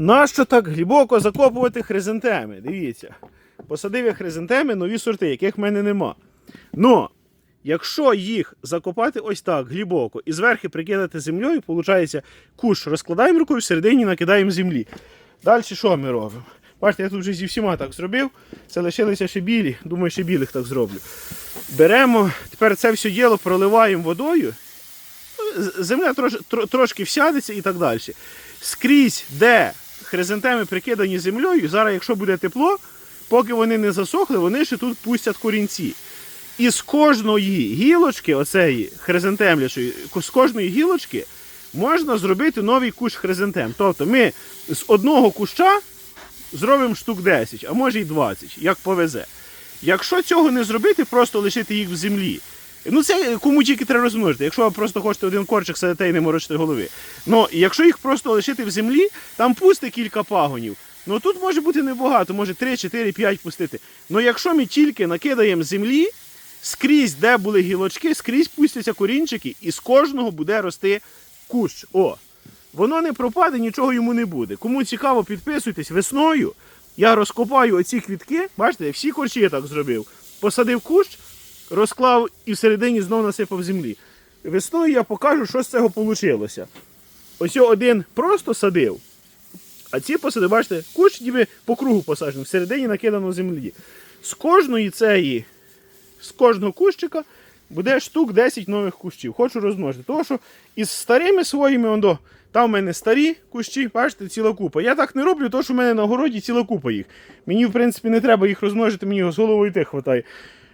Нащо так глибоко закопувати хризантеми? Дивіться. Посадив я хризантеми, нові сорти, яких в мене нема. Но, якщо їх закопати ось так глибоко і зверху прикидати землею, виходить, куш розкладаємо рукою, всередині накидаємо землі. Далі що ми робимо? Бачите, я тут вже зі всіма так зробив. Це лишилися ще білі. Думаю, ще білих так зроблю. Беремо, тепер це все діло проливаємо водою. Земля трош, трошки всядеться і так далі. Скрізь, де хризантеми прикидані землею, і зараз, якщо буде тепло, поки вони не засохли, вони ще тут пустять корінці. І з кожної гілочки, оцеї хризантемлячої, з кожної гілочки можна зробити новий кущ хризантем. Тобто ми з одного куща зробимо штук 10, а може й 20, як повезе. Якщо цього не зробити, просто лишити їх в землі. Ну це кому тільки треба розмножити. Якщо ви просто хочете один корчик садити і не морочити голови. Ну, якщо їх просто лишити в землі, там пусти кілька пагонів. Ну тут може бути небагато, може 3, 4, 5 пустити. Ну якщо ми тільки накидаємо землі, скрізь, де були гілочки, скрізь пустяться корінчики, і з кожного буде рости кущ. О, воно не пропаде, нічого йому не буде. Кому цікаво, підписуйтесь весною. Я розкопаю оці квітки. Бачите, всі корчі я так зробив. Посадив кущ, розклав і всередині знов насипав землі. Весною я покажу, що з цього вийшло. Ось один просто садив, а ці посадив, бачите, кущ ніби по кругу посаджений, всередині накидано землі. З кожної цієї, з кожного кущика буде штук 10 нових кущів. Хочу розмножити. Тому що із старими своїми, ондо, там в мене старі кущі, бачите, ціла купа. Я так не роблю, тому що в мене на городі ціла купа їх. Мені, в принципі, не треба їх розмножити, мені з головою тих хватає.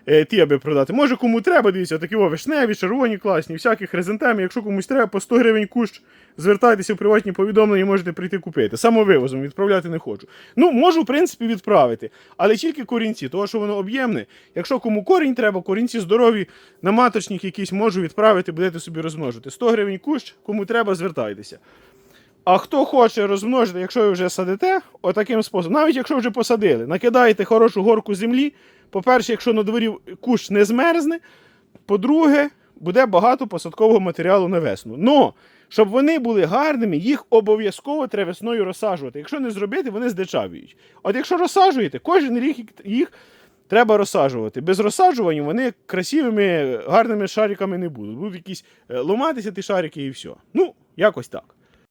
Е, ті аби продати. Може кому треба, дивіться, такі о, вишневі, червоні, класні, всяких хризантем. Якщо комусь треба по 100 гривень кущ, звертайтеся в приватні повідомлення, можете прийти купити. Самовивозом відправляти не хочу. Ну, можу, в принципі, відправити, але тільки корінці, тому що воно об'ємне. Якщо кому корінь треба, корінці здорові, на маточник якийсь можу відправити, будете собі розмножити. 100 гривень кущ, кому треба, звертайтеся. А хто хоче розмножити, якщо ви вже садите, отаким способом, навіть якщо вже посадили, накидаєте хорошу горку землі. По-перше, якщо на дворі кущ не змерзне, по-друге, буде багато посадкового матеріалу на весну. Но, щоб вони були гарними, їх обов'язково треба весною розсаджувати. Якщо не зробити, вони здичавіють. От якщо розсаджуєте, кожен рік їх треба розсаджувати. Без розсаджування вони красивими, гарними шариками не будуть. Будуть якісь е, ломатися ті шарики і все. Ну, якось так.